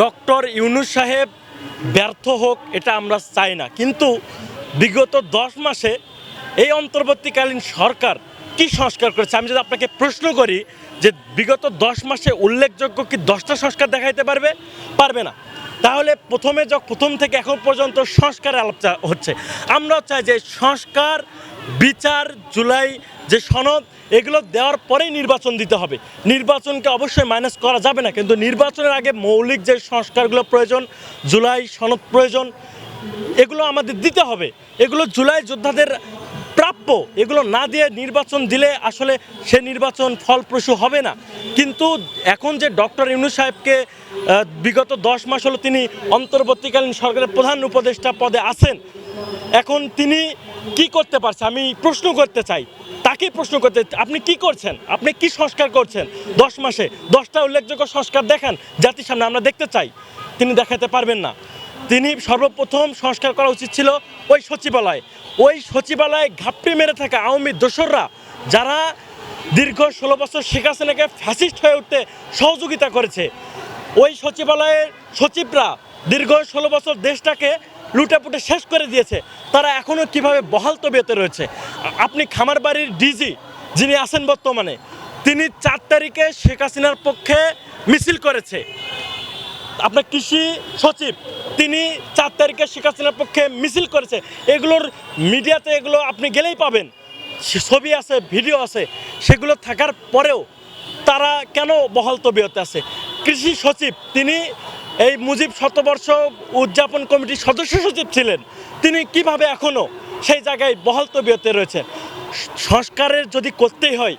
Doctor Yunus সাহেব ব্যর্থ হোক, এটা আমরা চাই না। কিন্তু বিগত দশ মাসে এই অন্তর্বর্তীকালীন সরকার কি সংস্কার করেছে? আমি যদি আপনাকে প্রশ্ন করি যে বিগত দশ মাসে উল্লেখযোগ্য কি দশটা সংস্কার দেখাইতে পারবে? পারবে না। তাহলে প্রথমে প্রথম থেকে এখন পর্যন্ত সংস্কারের আলাপ চা- হচ্ছে। আমরা চাই যে সংস্কার, বিচার, জুলাই যে সনদ, এগুলো দেওয়ার পরেই নির্বাচন দিতে হবে। নির্বাচনকে অবশ্যই মাইনাস করা যাবে না, কিন্তু নির্বাচনের আগে মৌলিক যে সংস্কারগুলো প্রয়োজন, জুলাই সনদ প্রয়োজন, এগুলো আমাদের দিতে হবে। এগুলো জুলাই যোদ্ধাদের প্রাপ্য এগুলো না দিয়ে নির্বাচন দিলে আসলে সে নির্বাচন ফলপ্রসূ হবে না। কিন্তু এখন যে ডক্টর ইউনুস সাহেবকে বিগত দশ মাস হলো তিনি অন্তর্বর্তীকালীন সরকারের প্রধান উপদেষ্টা পদে আছেন। এখন তিনি কি করতে পারছে? আমি প্রশ্ন করতে চাই। তাকে প্রশ্ন করতে আপনি কি করছেন? আপনি কি সংস্কার করছেন দশ মাসে? দশটা উল্লেখযোগ্য সংস্কার দেখান, জাতির সামনে আমরা দেখতে চাই। তিনি দেখাতে পারবেন না। তিনি সর্বপ্রথম সংস্কার করা উচিত ছিল ওই সচিবালয়। ওই সচিবালয়ে ঘাপটি মেরে থাকা আওয়ামী দোসররা, যারা দীর্ঘ ষোলো বছর শেখ হাসিনাকে ফ্যাসিস্ট হয়ে উঠতে সহযোগিতা করেছে, ওই সচিবালয়ের সচিবরা দীর্ঘ ষোলো বছর দেশটাকে লুটেপুটে শেষ করে দিয়েছে। তারা এখনও কীভাবে বহাল তবিয়তে রয়েছে? আপনি খামারবাড়ির ডিজি যিনি আছেন বর্তমানে, তিনি চার তারিখে শেখ হাসিনার পক্ষে মিছিল করেছে। আপনার কৃষি সচিব তিনি চার তারিখে শেখ হাসিনার পক্ষে মিছিল করেছে। এগুলোর মিডিয়াতে এগুলো আপনি গেলেই পাবেন। ছবি আছে, ভিডিও আছে, সেগুলো থাকার পরেও তারা কেন বহাল তবিয়তে আছে? কৃষি সচিব, তিনি এই মুজিব শতবর্ষ উদযাপন কমিটির সদস্য সচিব ছিলেন। তিনি কীভাবে এখনও সেই জায়গায় বহাল তবিয়তে রয়েছে সংস্কারের যদি করতেই হয়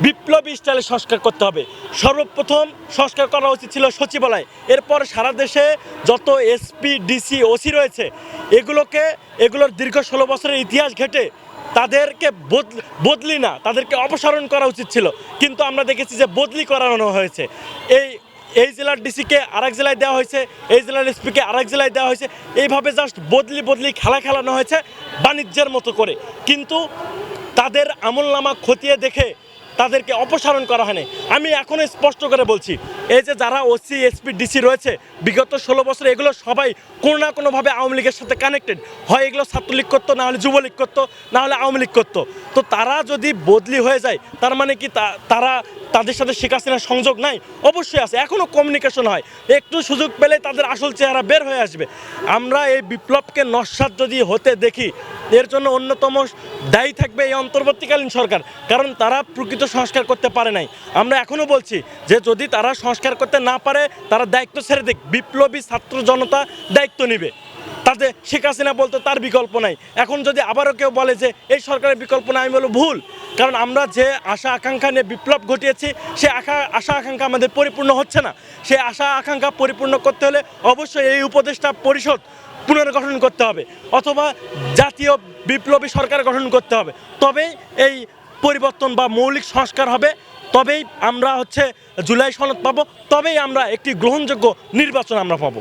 বিপ্লবী স্টাইলে সংস্কার করতে হবে। সর্বপ্রথম সংস্কার করা উচিত ছিল সচিবালয়। এরপর সারা দেশে যত এসপি ডিসি ওসি রয়েছে, এগুলোকে, এগুলোর দীর্ঘ ষোলো বছরের ইতিহাস ঘেটে তাদেরকে বদল- না, তাদেরকে অপসারণ করা উচিত ছিল। কিন্তু আমরা দেখেছি যে বদলি করানো হয়েছে। এই এই জেলার ডিসিকে আরেক জেলায় দেওয়া হয়েছে, এই জেলার এসপিকে আরেক জেলায় দেওয়া হয়েছে। এইভাবে জাস্ট বদলি বদলি খেলা খেলানো হয়েছে বাণিজ্যের মতো করে। কিন্তু তাদের আমলনামা খতিয়ে দেখে তাদেরকে অপসারণ করা হয়নি। আমি এখনও স্পষ্ট করে বলছি এই যে যারা ওসি এসপি ডিসি রয়েছে, বিগত ষোলো বছর এগুলো সবাই কোনো না কোনোভাবে আওয়ামী লীগের সাথে কানেক্টেড হয় এগুলো ছাত্রলীগ করতো, না হলে যুবলীগ করতো, না হলে আওয়ামী লীগ করতো। তো তারা যদি বদলি হয়ে যায়, তার মানে কি তারা তাদের সাথে শেখ হাসিনার সংযোগ নাই? অবশ্যই আছে এখনও কমিউনিকেশন হয়। একটু সুযোগ পেলে তাদের আসল চেহারা বের হয়ে আসবে। আমরা এই বিপ্লবকে নস্বাত যদি হতে দেখি, এর জন্য অন্যতম দায়ী থাকবে এই অন্তর্বর্তীকালীন সরকার। কারণ তারা প্রকৃত সংস্কার করতে পারে নাই। আমরা এখনও বলছি যে যদি তারা সংস্কার করতে না পারে, তারা দায়িত্ব ছেড়ে দিক। বিপ্লবী ছাত্র জনতা দায়িত্ব নেবে। তাতে শেখ হাসিনা বলতো, তার বিকল্প নাই। এখন যদি আবারও কেউ বলে যে, এই সরকারের বিকল্প নাই আমি বলব ভুল। কারণ আমরা যে আশা আকাঙ্ক্ষা নিয়ে বিপ্লব ঘটিয়েছি, সে আশা আশা আকাঙ্ক্ষা আমাদের পরিপূর্ণ হচ্ছে না। সে আশা আকাঙ্ক্ষা পরিপূর্ণ করতে হলে অবশ্যই এই উপদেষ্টা পরিষদ পুনর্গঠন করতে হবে, অথবা জাতীয় বিপ্লবী সরকার গঠন করতে হবে। তবে এই পরিবর্তন বা মৌলিক সংস্কার হবে। তবেই আমরা হচ্ছে জুলাই সনদ পাবো তবেই আমরা একটি গ্রহণযোগ্য নির্বাচন আমরা পাবো।